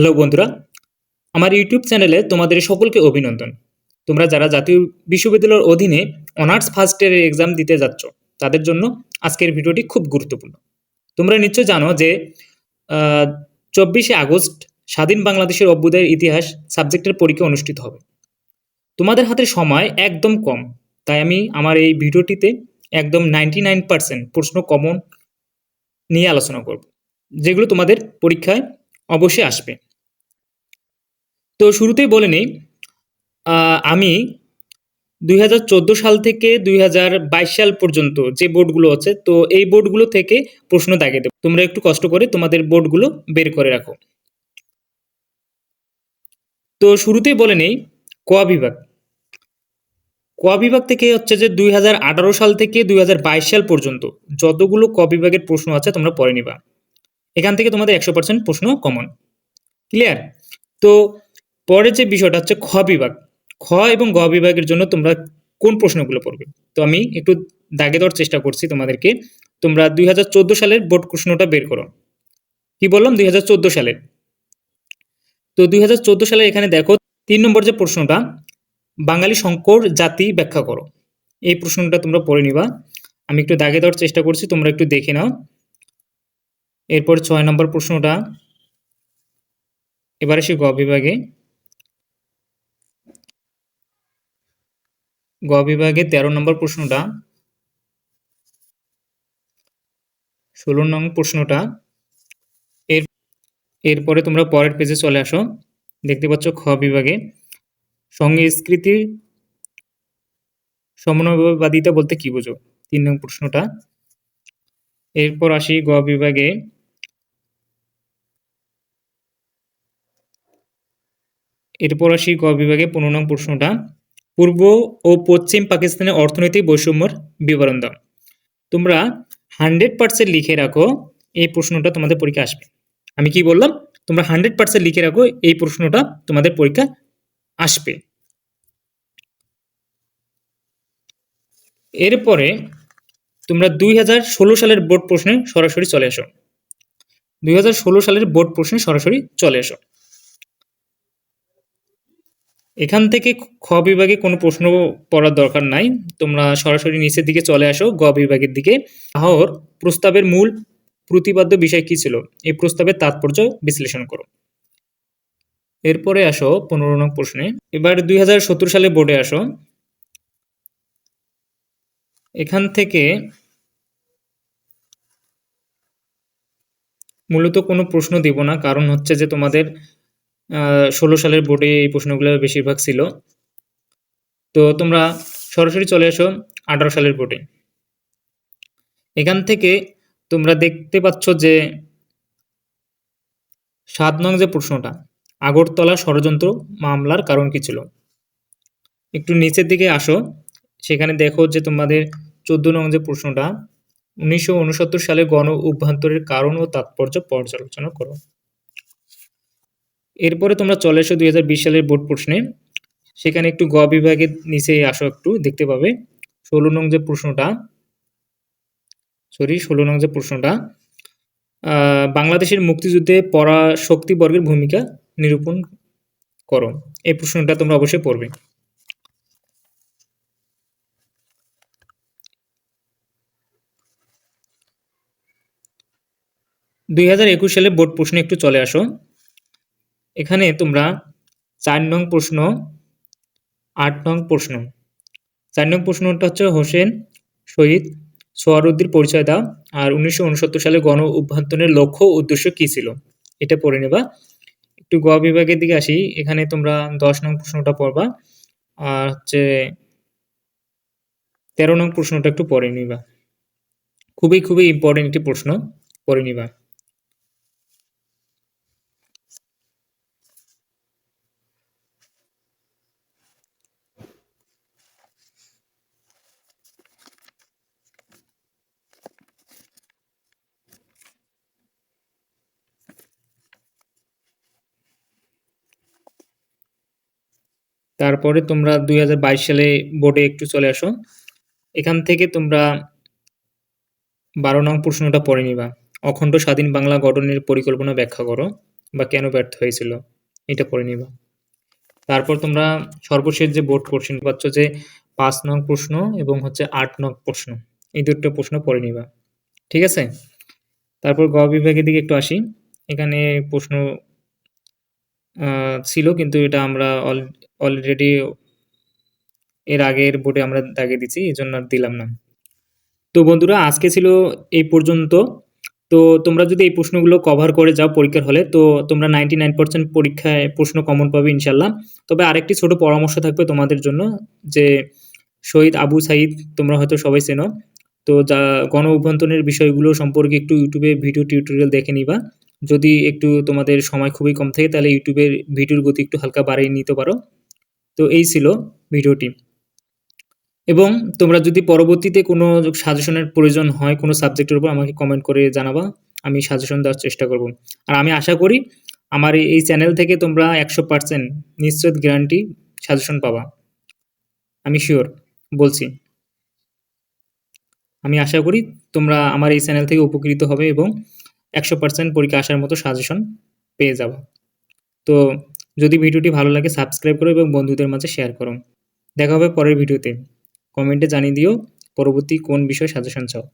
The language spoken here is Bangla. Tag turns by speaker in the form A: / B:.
A: হ্যালো বন্ধুরা। আমার ইউটিউব চ্যানেলে তোমাদের সকলকে অভিনন্দন। তোমরা যারা জাতীয় বিশ্ববিদ্যালয়ের অধীনে অনার্স ফার্স্ট ইয়ারের এক্সাম দিতে যাচ্ছ, তাদের জন্য আজকের ভিডিওটি খুব গুরুত্বপূর্ণ। তোমরা নিশ্চয় জানো যে চব্বিশে আগস্ট স্বাধীন বাংলাদেশের অভ্যুদয়ের ইতিহাস সাবজেক্টের পরীক্ষা অনুষ্ঠিত হবে। তোমাদের হাতে সময় একদম কম, তাই আমি আমার এই ভিডিওটিতে একদম নাইনটি নাইন পার্সেন্ট প্রশ্ন কমন নিয়ে আলোচনা করব, যেগুলো তোমাদের পরীক্ষায় অবশ্যই আসবে। তো শুরুতেই বলে নিই আমি দুই হাজার চোদ্দ সাল থেকে দুই হাজার বাইশ সাল পর্যন্ত যে বোর্ডগুলো আছে, তো এই বোর্ডগুলো থেকে প্রশ্ন দাগে দেবো তোমরা একটু কষ্ট করে তোমাদের বোর্ডগুলো বের করে রাখো। তো শুরুতেই বলে নেই, ক বিভাগ? ক বিভাগ থেকে হচ্ছে যে দুই হাজার আঠারো সাল থেকে দুই হাজার বাইশ সাল পর্যন্ত যতগুলো ক বিভাগের প্রশ্ন আছে তোমরা পড়ে নিবা। এখান থেকে তোমাদের একশো প্রশ্ন কমন ক্লিয়ার তো পরের যে বিষয়টা হচ্ছে খ বিভাগ। খ এবং গ বিভাগের জন্য তোমরা কোন প্রশ্নগুলো পড়বে? তো আমি একটু দাগে দেওয়ার চেষ্টা করছি তোমাদেরকে। তোমরা দু হাজার চোদ্দ সালের বোর্ড প্রশ্নটা বের করো। কি বললাম? দুই সালের। তো দুই হাজার চোদ্দ সালে এখানে দেখো, তিন নম্বর যে প্রশ্নটা, বাঙালি শঙ্কর জাতি ব্যাখ্যা করো। এই প্রশ্নটা তোমরা পড়ে নিবা। আমি একটু দাগে দেওয়ার চেষ্টা করছি, তোমরা একটু দেখে নাও। এরপর ছয় নম্বর প্রশ্নটা। এবার আসি গ বিভাগে। গ বিভাগে তেরো নম্বর প্রশ্নটা। ষোলো নং প্রশ্নটা। এর, এরপরে তোমরা পরের পেজে চলে আসো। দেখতে পাচ্ছ খ বিভাগে। সংস্কৃতি সমন্বয়বাদিতা বলতে কি বোঝো? তিন নং প্রশ্নটা। এরপর আসি গ বিভাগে। এরপর আসি গ বিভাগে পনেরো নং প্রশ্নটা। পূর্ব ও পশ্চিম পাকিস্তানের অর্থনৈতিক বৈষম্যর বিবরণ দাও। তোমরা হান্ড্রেড পার্সেন্ট লিখে রাখো এই প্রশ্নটা তোমাদের পরীক্ষা আসবে। আমি কি বললাম? তোমরা হান্ড্রেড পার্সেন্ট লিখে রাখো এই প্রশ্নটা তোমাদের পরীক্ষা আসবে। এরপরে তোমরা দুই হাজার ষোলো সালের বোর্ড প্রশ্নে সরাসরি চলে আসো দুই হাজার ষোলো সালের বোর্ড প্রশ্নে সরাসরি চলে আসো এখান থেকে খ বিভাগে কোনো প্রশ্ন পড়ার দরকার নাই। তোমরা সরাসরি নিচের দিকে চলে আসো, গ বিভাগের দিকে। আহর প্রস্তাবের মূল প্রতিপাদ্য বিষয় কি ছিল? এই প্রস্তাবের তাৎপর্য বিশ্লেষণ করো। এরপরে আসো পনেরো নং প্রশ্নে। এবার দুই সালে বোর্ডে আসো। এখান থেকে মূলত কোনো প্রশ্ন দিব না, কারণ হচ্ছে যে তোমাদের ষোলো সালের বোর্ডে এই প্রশ্নগুলো বেশিরভাগ ছিল। তো তোমরা সরাসরি চলে এসো আঠারো সালের বোর্ডে এখান থেকে তোমরা দেখতে পাচ্ছ যে সাত নং যে প্রশ্নটা, আগরতলা ষড়যন্ত্র মামলার কারণ কি ছিল? একটু নিচের দিকে আসো, সেখানে দেখো যে তোমাদের চোদ্দ নং যে প্রশ্নটা, উনিশশো উনসত্তর সালে গণ অভ্যন্তরের কারণ ও তাৎপর্য পর্যালোচনা করো। এরপরে তোমরা চলে এসো দুই হাজার বিশ সালের বোর্ড প্রশ্নে। সেখানে একটু গ বিভাগের নিচে আসো একটু, দেখতে পাবে। ষোলো নং যে প্রশ্নটা সরি ষোলো নং যে প্রশ্নটা বাংলাদেশের মুক্তিযুদ্ধে পরা শক্তিবর্গের ভূমিকা নিরূপণ করো। এই প্রশ্নটা তোমরা অবশ্যই পড়বে। দুই হাজার একুশ সালে বোর্ড প্রশ্নে একটু চলে আসো। এখানে তোমরা চার নং প্রশ্ন, আট নং প্রশ্ন। চার নং প্রশ্নটা হচ্ছে হোসেন শহীদ সোয়ারুদ্দির পরিচয় দাও আর উনিশশো উনসত্তর সালে গণ অভ্যন্তরের লক্ষ্য উদ্দেশ্য কী ছিল? এটা পড়ে নেবা। একটু গ বিভাগের দিকে আসি। এখানে তোমরা দশ নং প্রশ্নটা পড়বা আর হচ্ছে তেরো নং প্রশ্নটা একটু পড়ে নিবা। খুবই খুবই ইম্পর্টেন্ট একটি প্রশ্ন, পড়ে নিবা। তারপরে তোমরা দু হাজার বাইশ সালে বোর্ডে একটু চলে আসো। এখান থেকে তোমরা বারো নং প্রশ্নটা পড়ে নিবা। অখণ্ড স্বাধীন বাংলা গঠনের পরিকল্পনা ব্যাখ্যা করো বা কেন ব্যর্থ হয়েছিল, এটা পড়ে নিবা। তারপর তোমরা সর্বশেষ যে বোর্ড কোশ্চেন পাচ্ছ যে পাঁচ নং প্রশ্ন এবং হচ্ছে আট নং প্রশ্ন, এই দুটো প্রশ্ন পড়ে নিবা। ঠিক আছে? তারপর গ বিভাগের দিকে একটু আসি। এখানে প্রশ্ন ছিল, কিন্তু এটা আমরা অলরেডি এর আগের বোর্ডে আমরা দাগিয়ে দিচ্ছি এই জন্য আর দিলাম না। তো বন্ধুরা, আজকে ছিল এই পর্যন্ত। তো তোমরা যদি এই প্রশ্নগুলো কভার করে যাও পরীক্ষার হলে, তো তোমরা নাইনটি নাইন পার্সেন্ট পরীক্ষায় প্রশ্ন কমন পাবে ইনশাল্লাহ তবে আরেকটি ছোট পরামর্শ থাকবে তোমাদের জন্য, যে শহীদ আবু সাইদ, তোমরা হয়তো সবাই চেনো। তো যা গণ অভ্যন্তরের বিষয়গুলো সম্পর্কে একটু ইউটিউবে ভিডিও টিউটোরিয়াল দেখে নিবা। যদি একটু তোমাদের সময় খুবই কম থাকে, তাহলে ইউটিউবের ভিডিওর গতি একটু হালকা বাড়িয়ে নিতে পারো। তো এই ছিল ভিডিওটি। এবং তোমরা যদি পরবর্তীতে কোনো সাজেশনের প্রয়োজন হয়, কোনো সাবজেক্টের উপর আমাকে কমেন্ট করে জানাবা, আমি সাজেশন দেওয়ার চেষ্টা করব। আর আমি আশা করি আমার এই- চ্যানেল থেকে তোমরা একশো পার্সেন্ট নিশ্চিত গ্যারান্টি সাজেশন পাবা। আমি শিওর বলছি। আমি আশা করি তোমরা আমার এই চ্যানেল থেকে উপকৃত হবে এবং একশো পার্সেন্ট পরীক্ষা আসার মতো সাজেশন পেয়ে যাব। তো যদি ভিডিওটি ভালো লাগে সাবস্ক্রাইব করো এবং বন্ধুদের মাঝে শেয়ার করো। দেখা হবে পরের ভিডিওতে। কমেন্টে জানিয়ে দিও পরবর্তী কোন বিষয়ে সাজেশন চাও।